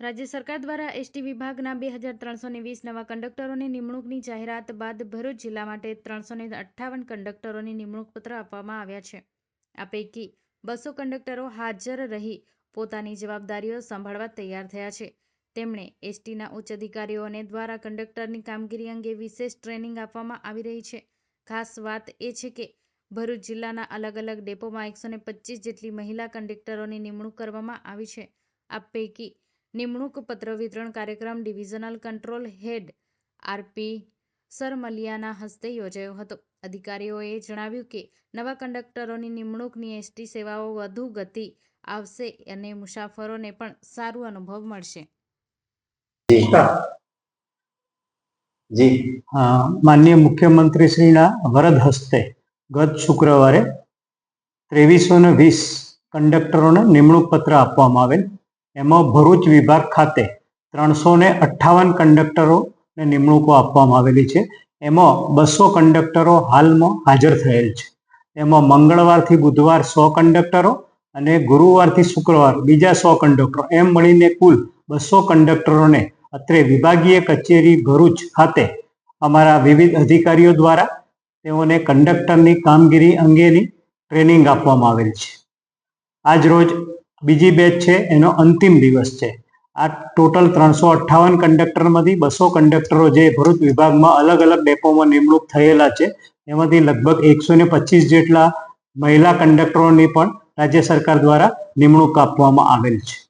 રાજ્ય સરકાર દ્વારા એસટી વિભાગના બે હજાર ત્રણસો ને વીસ નવા કંડક્ટરોની નિમણૂકની જાહેરાત બાદ ભરૂચ જિલ્લા માટે ત્રણસોને અઠ્ઠાવન કંડક્ટરોની નિમણૂક પત્ર આપવામાં આવ્યા છે. આ પૈકી બસો કંડક્ટરો હાજર રહી પોતાની જવાબદારીઓ સંભાળવા તૈયાર થયા છે. તેમણે એસટીના ઉચ્ચ અધિકારીઓને દ્વારા કંડક્ટરની કામગીરી અંગે વિશેષ ટ્રેનિંગ આપવામાં આવી રહી છે. ખાસ વાત એ છે કે ભરૂચ જિલ્લાના અલગ અલગ ડેપોમાં એકસો ને પચીસ જેટલી મહિલા કંડક્ટરોની નિમણૂક કરવામાં આવી છે. આ પૈકી નિમણૂક પત્ર વિતરણ કાર્યક્રમ ડિવિઝનલ કંટ્રોલ હેડ આરપી સરમલિયાના હસ્તે યોજાયો હતો. અધિકારીઓએ જણાવ્યું કે નવા કંડક્ટરોની નિમણૂકની એસટી સેવાઓ વધુ ગતિ આવશે અને મુસાફરોને પણ સારું અનુભવ મળશે. જી. માનનીય મુખ્યમંત્રીશ્રીના વરદ હસ્તે ગત શુક્રવારે ત્રેવીસો ને વીસ કંડક્ટરોને નિમણૂક પત્ર આપવામાં આવેલ. એમાં ભરૂચ વિભાગ ખાતે ત્રણસો ને અઠ્ઠાવન કંડક્ટરોને નિમણૂકો આપવામાં આવેલી છે. એમાં બસો કંડક્ટરો હાલમાં હાજર થયેલ છે. એમાં મંગળવારથી બુધવાર સો કંડક્ટરો અને ગુરુવારથી શુક્રવાર બીજા સો કંડક્ટરો. એમ મળીને કુલ બસો કંડક્ટરોને અત્રે વિભાગીય કચેરી ભરૂચ ખાતે અમારા વિવિધ અધિકારીઓ દ્વારા તેઓને કંડક્ટરની કામગીરી અંગેની ટ્રેનિંગ આપવામાં આવેલ છે. આજ રોજ બીજી બેચ છે, એનો અંતિમ દિવસ છે. આ ટોટલ ત્રણસો અઠ્ઠાવન કંડક્ટરમાંથી બસો કંડક્ટરો જે ભરૂચ વિભાગમાં અલગ અલગ ડેપોમાં નિમણૂક થયેલા છે, એમાંથી લગભગ એકસો ને પચીસ જેટલા મહિલા કંડક્ટરોની પણ રાજ્ય સરકાર દ્વારા નિમણૂક આપવામાં આવેલ છે.